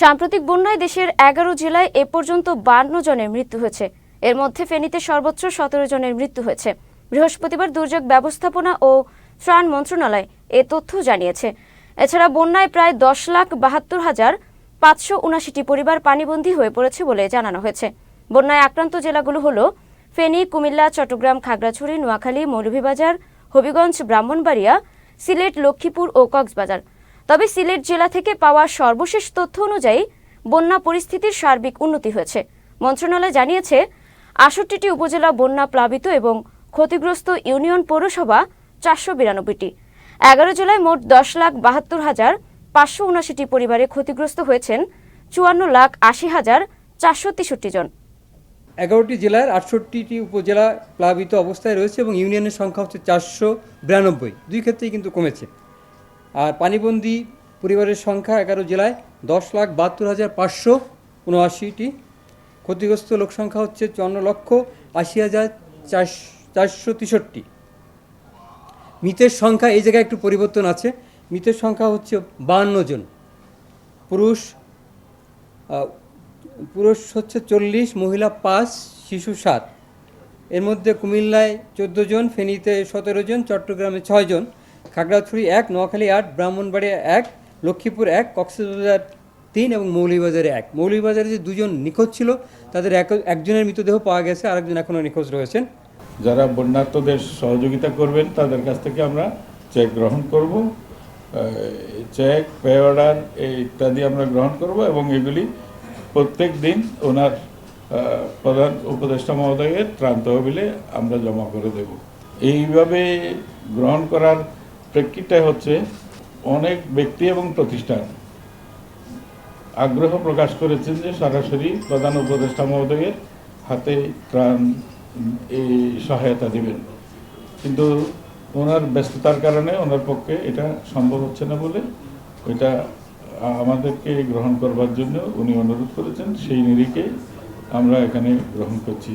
সাম্প্রতিক বন্যায় দেশের এগারো জেলায় এ পর্যন্ত বান্ন জনের মৃত্যু হয়েছে। এর মধ্যে ফেনীতে সর্বোচ্চ সতেরো জনের মৃত্যু হয়েছে। বৃহস্পতিবার দুর্যোগ ব্যবস্থাপনা ও ত্রাণ মন্ত্রণালয় এ তথ্য জানিয়েছে। এছাড়া বন্যায় প্রায় দশ লাখ বাহাত্তর হাজার পাঁচশো উনাশিটি পরিবার পানিবন্দী হয়ে পড়েছে বলে জানানো হয়েছে। বন্যায় আক্রান্ত জেলাগুলো হল ফেনী, কুমিল্লা, চট্টগ্রাম, খাগড়াছড়ি, নোয়াখালী, মৌলভীবাজার, হবিগঞ্জ, ব্রাহ্মণবাড়িয়া, সিলেট, লক্ষ্মীপুর ও কক্সবাজার। তবে সিলেট জেলা থেকে পাওয়া সর্বশেষ তথ্য অনুযায়ী বন্যা পরিস্থিতির সার্বিক উন্নতি হয়েছে। মন্ত্রণালয় জানিয়েছে, আষট্টিটি উপজেলা বন্যা প্লাবিত এবং ক্ষতিগ্রস্ত ইউনিয়ন পৌরসভা চারশো বিরানব্বইটি। এগারো জেলায় মোট দশ লাখ বাহাত্তর হাজার পাঁচশো উনাশিটি পরিবারে ক্ষতিগ্রস্ত হয়েছেন চুয়ান্ন লাখ আশি হাজার চারশো তেষট্টি জন। এগারোটি জেলার আটষট্টিটি উপজেলা প্লাবিত অবস্থায় রয়েছে এবং ইউনিয়নের সংখ্যা হচ্ছে চারশো বিরানব্বই। দুই ক্ষেত্রেই কিন্তু কমেছে। আর পানিবন্দি পরিবারের সংখ্যা এগারো জেলায় দশ লাখ বাহাত্তর হাজার পাঁচশো উনআশিটি। ক্ষতিগ্রস্ত লোক সংখ্যা হচ্ছে চুয়ান্ন লক্ষ আশি হাজার চারশো তেষট্টি। মৃতের সংখ্যা এই জায়গায় একটু পরিবর্তন আছে। মৃতের সংখ্যা হচ্ছে বাহান্ন জন। পুরুষ পুরুষ হচ্ছে চল্লিশ, মহিলা পাঁচ, শিশু সাত। এর মধ্যে কুমিল্লায় চোদ্দ জন, ফেনীতে সতেরো জন, চট্টগ্রামে ছয় জন। খাগড়াছড়ি এক, নোয়াখালী আট, ব্রাহ্মণবাড়িয়া এক, লক্ষ্মীপুর এক, কক্সবাজার তিন এবং মৌলভীবাজারে এক। মৌলভীবাজারে যে দুজন নিখোঁজ ছিল, তাদের এক, একজনের মৃতদেহ পাওয়া গেছে, আরেকজন এখনও নিখোঁজ রয়েছেন। যারা বন্যার্তদের সহযোগিতা করবেন, তাদের কাছ থেকে আমরা চেক গ্রহণ করব। চেক, পে অর্ডার ইত্যাদি আমরা গ্রহণ করব এবং এগুলি প্রত্যেক দিন ওনার প্রধান উপদেষ্টা মহোদয়ের ত্রাণ তহবিলে আমরা জমা করে দেব। এইভাবে গ্রহণ করার প্রেক্ষিতটা হচ্ছে অনেক ব্যক্তি এবং প্রতিষ্ঠান আগ্রহ প্রকাশ করেছেন যে সরাসরি প্রধান উপদেষ্টা মহোদয়ের হাতে ত্রাণ, এই সহায়তা দিবেন। কিন্তু ওনার ব্যস্ততার কারণে ওনার পক্ষে এটা সম্ভব হচ্ছে না বলে ওইটা আমাদেরকে গ্রহণ করবার জন্য উনি অনুরোধ করেছেন। সেই নিরিখে আমরা এখানে গ্রহণ করছি।